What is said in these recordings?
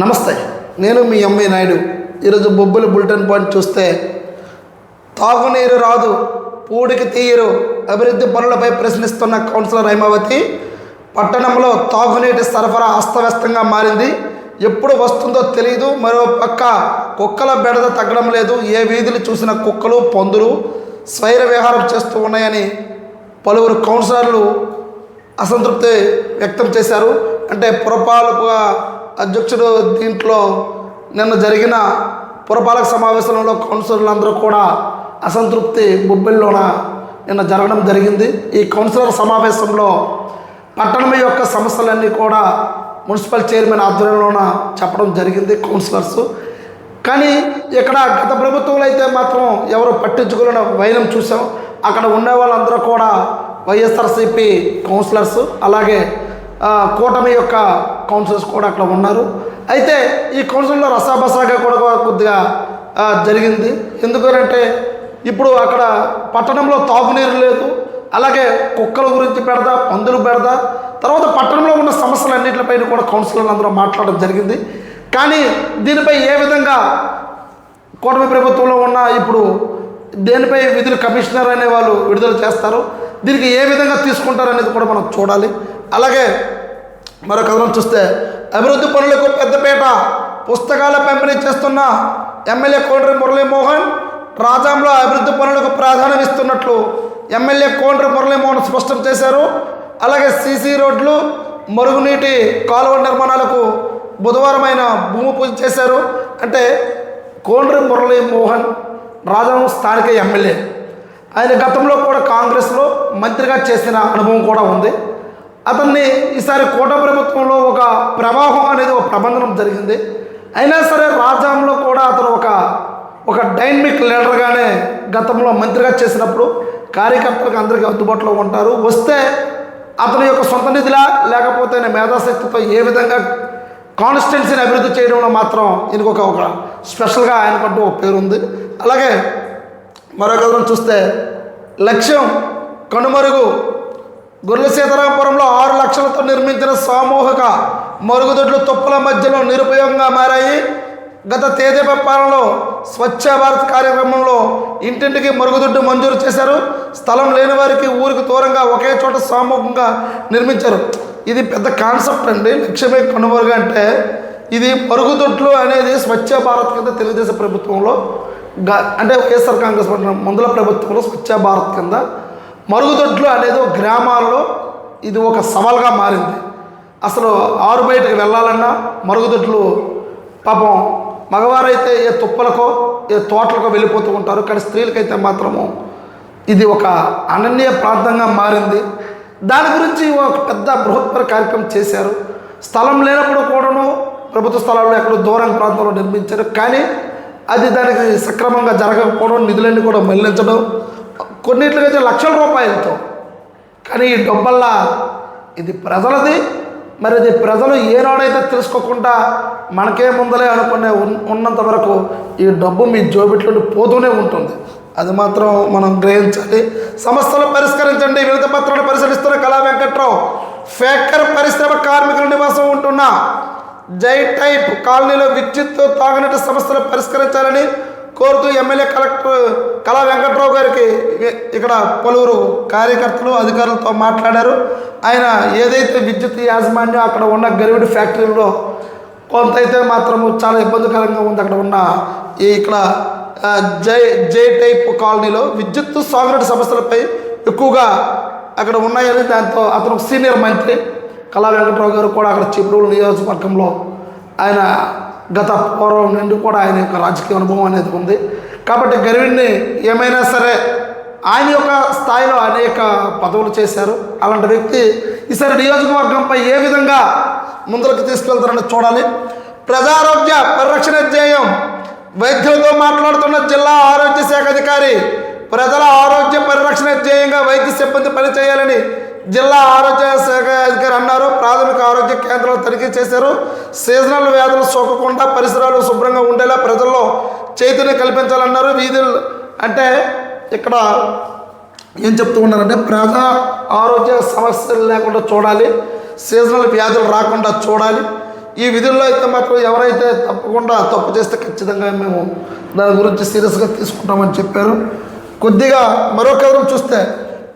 నమస్తే నేను మీ అమ్మాయి నాయుడు. ఈరోజు బొబ్బుల బులెటిన్ పాయింట్ చూస్తే తాగునీరు రాదు పూడికి తీయరు అభివృద్ధి పనులపై ప్రశ్నిస్తున్న కౌన్సిలర్ హైమావతి పట్టణంలో తాగునీటి సరఫరా అస్తవ్యస్తంగా మారింది. ఎప్పుడు వస్తుందో తెలియదు మరో పక్క కుక్కల బెడద తగ్గడం లేదు. ఏ వీధులు చూసిన కుక్కలు పందులు స్వైర విహారం చేస్తూ ఉన్నాయని పలువురు కౌన్సిలర్లు అసంతృప్తి వ్యక్తం చేశారు. అంటే పురపాలక అధ్యక్షుడు దీంట్లో నిన్న జరిగిన పురపాలక సమావేశంలో కౌన్సిలర్లందరూ కూడా అసంతృప్తి బొబ్బిల్లోన నిన్న జరగడం జరిగింది. ఈ కౌన్సిలర్ సమావేశంలో పట్టణం యొక్క సమస్యలన్నీ కూడా మున్సిపల్ చైర్మన్ ఆధ్వర్యంలోన చెప్పడం జరిగింది కౌన్సిలర్స్. కానీ ఇక్కడ గత ప్రభుత్వంలో అయితే మాత్రం ఎవరు పట్టించుకున్న వైనం చూసాం. అక్కడ ఉండే వాళ్ళందరూ కూడా వైఎస్ఆర్సీపీ కౌన్సిలర్స్ అలాగే కూటమి యొక్క కౌన్సిలర్స్ కూడా అక్కడ ఉన్నారు. అయితే ఈ కౌన్సిల్లో రసాబసాగా కూడా కొద్దిగా జరిగింది. ఎందుకనంటే ఇప్పుడు అక్కడ పట్టణంలో తాగునీరు లేదు అలాగే కుక్కల గురించి పెడదా పందులు పెడదా తర్వాత పట్టణంలో ఉన్న సమస్యలన్నింటిపైన కూడా కౌన్సిలర్లు అందరూ మాట్లాడడం జరిగింది. కానీ దీనిపై ఏ విధంగా కూటమి ప్రభుత్వంలో ఉన్న ఇప్పుడు దేనిపై విధులు కమిషనర్ అనే వాళ్ళు విడుదల చేస్తారు దీనికి ఏ విధంగా తీసుకుంటారు అనేది కూడా మనం చూడాలి. అలాగే మరో కథనం చూస్తే అభివృద్ధి పనులకు పెద్దపేట పుస్తకాల పంపిణీ చేస్తున్న ఎమ్మెల్యే కోండ్రి మురళీమోహన్ రాజాంలో అభివృద్ధి పనులకు ప్రాధాన్యం ఇస్తున్నట్లు ఎమ్మెల్యే కోండ్రి మురళీమోహన్ స్పష్టం చేశారు. అలాగే సీసీ రోడ్లు మరుగునీటి కాలువ నిర్మాణాలకు బుధవారం ఆయన భూమి పూజ చేశారు. అంటే కోండ్రి మురళీమోహన్ రాజాం స్థానిక ఎమ్మెల్యే. ఆయన గతంలో కూడా కాంగ్రెస్లో మంత్రిగా చేసిన అనుభవం కూడా ఉంది. అతన్ని ఈసారి కోట ప్రభుత్వంలో ఒక ప్రవాహం అనేది ఒక ప్రబంధనం జరిగింది. అయినా సరే రాజ్యాంగంలో కూడా అతను ఒక ఒక డైనమిక్ లీడర్గానే గతంలో మంత్రిగా చేసినప్పుడు కార్యకర్తలకు అందరికీ అందుబాటులో ఉంటారు. వస్తే అతని యొక్క సొంత నిధిలా లేకపోతే మేధాశక్తితో ఏ విధంగా కాన్స్టిట్యున్సీని అభివృద్ధి చేయడంలో మాత్రం ఈయనకు ఒక ఒక స్పెషల్గా ఆయనకంటూ ఒక పేరు ఉంది. అలాగే మరో చూస్తే లక్ష్యం కనుమరుగు గొర్రెల సీతారామపురంలో ఆరు లక్షలతో నిర్మించిన సామూహిక మరుగుదొడ్లు తుప్పల మధ్యలో నిరుపయోగంగా మారాయి. గత తేదీప పాలనలో స్వచ్ఛ భారత్ కార్యక్రమంలో ఇంటింటికి మరుగుదొడ్డు మంజూరు చేశారు. స్థలం లేని వారికి ఊరికి దూరంగా ఒకే చోట సామూహికంగా నిర్మించారు. ఇది పెద్ద కాన్సెప్ట్ అండి. లక్ష్యమే కనుమరుగు అంటే ఇది మరుగుదొడ్లు అనేది స్వచ్ఛ భారత్ కింద తెలుగుదేశం ప్రభుత్వంలో అంటే వైఎస్ఆర్ కాంగ్రెస్ పార్టీ ముందల ప్రభుత్వంలో స్వచ్ఛ భారత్ కింద మరుగుదొడ్లు అనేది గ్రామాల్లో ఇది ఒక సవాల్గా మారింది. అసలు ఆరు బయటకు వెళ్ళాలన్నా మరుగుదొడ్లు పాపం మగవారైతే ఏ తుప్పలకో ఏ తోటలకో వెళ్ళిపోతూ ఉంటారు. కానీ స్త్రీలకైతే మాత్రము ఇది ఒక అనన్య ప్రాంతంగా మారింది. దాని గురించి ఒక పెద్ద బృహత్తర కార్యక్రమం చేశారు. స్థలం లేనప్పుడు కూడాను ప్రభుత్వ స్థలాల్లో ఎక్కడో దూరం ప్రాంతంలో నిర్మించారు. కానీ అది దానికి సక్రమంగా జరగకపోవడం నిధులన్నీ కూడా మళ్ళించడం కొన్నిట్లకైతే లక్షల రూపాయలతో. కానీ ఈ డబ్బల్లా ఇది ప్రజలది మరి ఇది ప్రజలు ఏనాడైతే తెలుసుకోకుండా మనకే ముందలే అనుకునే ఉన్- ఉన్నంత వరకు ఈ డబ్బు మీ జోబిట్లో పోతూనే ఉంటుంది. అది మాత్రం మనం గ్రహించాలి. సమస్యలు పరిష్కరించండి. వివిధ పత్రాలు పరిశీలిస్తున్న కళా వెంకట్రావు ఫ్యాక్టర్ పరిశ్రమ కార్మికుల నివాసం ఉంటున్న జై టైప్ కాలనీలో విద్యుత్ తాగునీటి సమస్యలు పరిష్కరించాలని కోరుతూ ఎమ్మెల్యే కలెక్టర్ కళా వెంకట్రావు గారికి ఇక్కడ పలువురు కార్యకర్తలు అధికారులతో మాట్లాడారు. ఆయన ఏదైతే విద్యుత్ యాజమాన్యం అక్కడ ఉన్న గరివిడి ఫ్యాక్టరీలో కొంత అయితే మాత్రము చాలా ఇబ్బందికరంగా ఉంది. అక్కడ ఉన్న ఈ ఇక్కడ జై జై టైప్ కాలనీలో విద్యుత్ సాగునీటి సమస్యలపై ఎక్కువగా అక్కడ ఉన్నాయని దాంతో అతను సీనియర్ మంత్రి కళా వెంకట్రావు గారు కూడా అక్కడ చిబ్రూలు నియోజకవర్గంలో ఆయన గత పూర్వం నుండి కూడా ఆయన యొక్క రాజకీయ అనుభవం అనేది ఉంది. కాబట్టి గర్విణ్ణి ఏమైనా సరే ఆయన యొక్క స్థాయిలో అనేక పదవులు చేశారు. అలాంటి వ్యక్తి ఈసారి నియోజకవర్గంపై ఏ విధంగా ముందరకు తీసుకెళ్తారని చూడాలి. ప్రజారోగ్య పరిరక్షణ ధ్యేయం వైద్యులతో మాట్లాడుతున్న జిల్లా ఆరోగ్య శాఖ అధికారి ప్రజల ఆరోగ్య పరిరక్షణ ధ్యేయంగా వైద్య సిబ్బంది పనిచేయాలని జిల్లా ఆరోగ్య శాఖ అధికారి అన్నారు. ప్రాథమిక ఆరోగ్య కేంద్రాలు తనిఖీ చేశారు. సీజనల్ వ్యాధులు సోకకుండా పరిసరాలు శుభ్రంగా ఉండేలా ప్రజల్లో చైతన్యం కల్పించాలన్నారు. వీధులు అంటే ఇక్కడ ఏం చెప్తూ ఉన్నారంటే ప్రజా ఆరోగ్య సమస్యలు లేకుండా చూడాలి. సీజనల్ వ్యాధులు రాకుండా చూడాలి. ఈ విధుల్లో అయితే మాత్రం ఎవరైతే తప్పకుండా తప్పు చేస్తే ఖచ్చితంగా మేము దాని గురించి సీరియస్గా తీసుకుంటామని చెప్పారు. కొద్దిగా మరో కథనం చూస్తే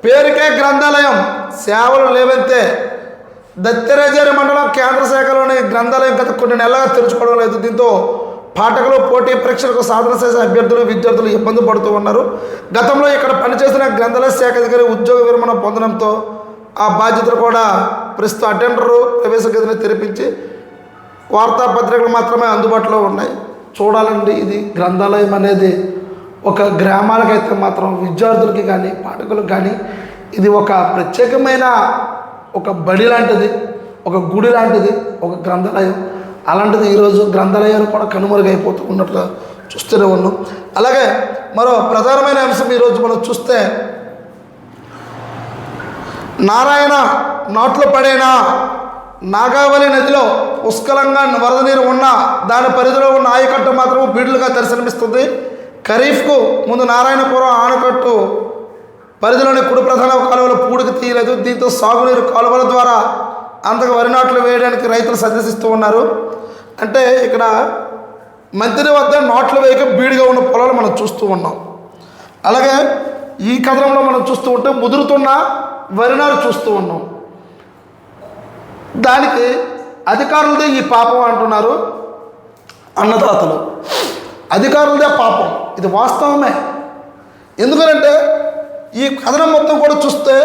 పేరుకే గ్రంథాలయం సేవలు లేవంతే దత్తరేజేరి మండలం కేంద్ర శాఖలోని గ్రంథాలయం గత కొన్ని నెలలుగా తెరుచుకోవడం లేదు. దీంతో పాఠకులు పోటీ పరీక్షలకు సాధన చేసే అభ్యర్థులు విద్యార్థులు ఇబ్బంది పడుతూ ఉన్నారు. గతంలో ఇక్కడ పనిచేసిన గ్రంథాలయ శాఖ అధికారి ఉద్యోగ విరమణ పొందడంతో ఆ బాధ్యతలు కూడా ప్రస్తుత అటెండరు ప్రవేశ గదిని తెరిపించి వార్తాపత్రికలు మాత్రమే అందుబాటులో ఉన్నాయి. చూడాలండి ఇది గ్రంథాలయం అనేది ఒక గ్రామాలకైతే మాత్రం విద్యార్థులకి కానీ పాఠకులకు కానీ ఇది ఒక ప్రత్యేకమైన ఒక బడి లాంటిది ఒక గుడి లాంటిది ఒక గ్రంథాలయం. అలాంటిది ఈరోజు గ్రంథాలయాలు కూడా కనుమరుగైపోతూ ఉన్నట్లు చూస్తూనే ఉన్నాం. అలాగే మరో ప్రధానమైన అంశం ఈరోజు మనం చూస్తే నారాయణ నాట్లు పడేనా? నాగావళి నదిలో పుష్కలంగా వరద నీరు ఉన్న దాని పరిధిలో ఉన్న ఆయకట్టు మాత్రం బీడులుగా దర్శనమిస్తుంది. ఖరీఫ్కు ముందు నారాయణపురం ఆనకట్టు పరిధిలోని కుడి ప్రధాన కాలువలు పూడికి తీయలేదు. దీంతో సాగునీరు కాలువల ద్వారా అంతకు వరి నాట్లు వేయడానికి రైతులు సందర్శిస్తూ ఉన్నారు. అంటే ఇక్కడ మంత్రి వద్ద నాట్లు వేయక బీడుగా ఉన్న పొలాలు మనం చూస్తూ ఉన్నాం. అలాగే ఈ కథనంలో మనం చూస్తూ ఉంటే ముదురుతున్న వరినారు చూస్తూ ఉన్నాం. దానికి అధికారులదే ఈ పాపం అంటున్నారు అన్నదాతలు. అధికారులదే పాపం. ఇది వాస్తవమే. ఎందుకనంటే ఈ కథనం మొత్తం కూడా చూస్తే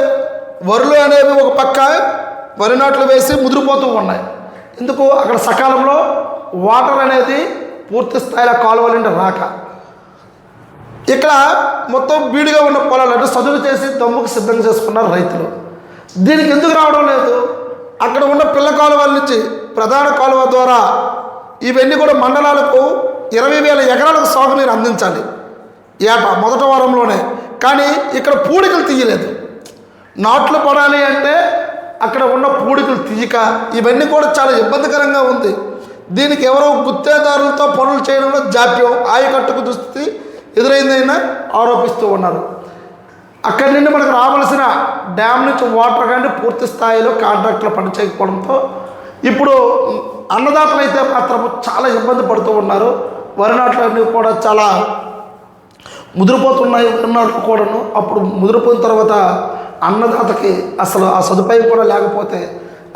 వరులు అనేవి ఒక పక్క వరి నాట్లు వేసి ముదిరిపోతూ ఉన్నాయి. ఎందుకు? అక్కడ సకాలంలో వాటర్ అనేది పూర్తి స్థాయిలో కాలువల నుండి రాక. ఇక్కడ మొత్తం బీడుగా ఉన్న పొలాలు అంటే చదువు చేసి దమ్ముకు సిద్ధం చేసుకున్నారు రైతులు. దీనికి ఎందుకు రావడం లేదు? అక్కడ ఉన్న పిల్ల కాలువల నుంచి ప్రధాన కాలువ ద్వారా ఇవన్నీ కూడా మండలాలకు ఇరవై వేల ఎకరాలకు సాగునీరు అందించాలి. ఏటా? మొదటి వారంలోనే. కానీ ఇక్కడ పూడికలు తీయలేదు. నాట్లు పడాలి అంటే అక్కడ ఉన్న పూడికలు తీయక ఇవన్నీ కూడా చాలా ఇబ్బందికరంగా ఉంది. దీనికి ఎవరో గుత్తేదారులతో పనులు చేయడంలో జాప్యం. ఆయకట్టుకు దుస్థితి ఎదురైందైనా ఆరోపిస్తూ ఉన్నారు. అక్కడి నుండి మనకు రావాల్సిన డ్యామ్ నుంచి వాటర్ కానీ పూర్తి స్థాయిలో కాంట్రాక్టులు పనిచేయకపోవడంతో ఇప్పుడు అన్నదాతలు అయితే మాత్రం చాలా ఇబ్బంది పడుతూ ఉన్నారు. వరి నాట్లన్నీ కూడా చాలా ముదిరిపోతున్నాయి వరి కూడాను. అప్పుడు ముదిరిపోయిన తర్వాత అన్నదాతకి అసలు ఆ సదుపాయం కూడా లేకపోతే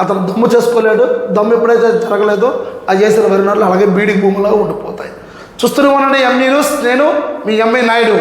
అతను దమ్ము చేసుకోలేడు. దమ్ము ఎప్పుడైతే జరగలేదో ఆ చేసిన వరి నాట్లు అలాగే బీడి భూమిలో ఉండిపోతాయి. చూస్తూనే ఉండండి ఎంఈ న్యూస్ నేను మీ ఎంఐ నాయుడు.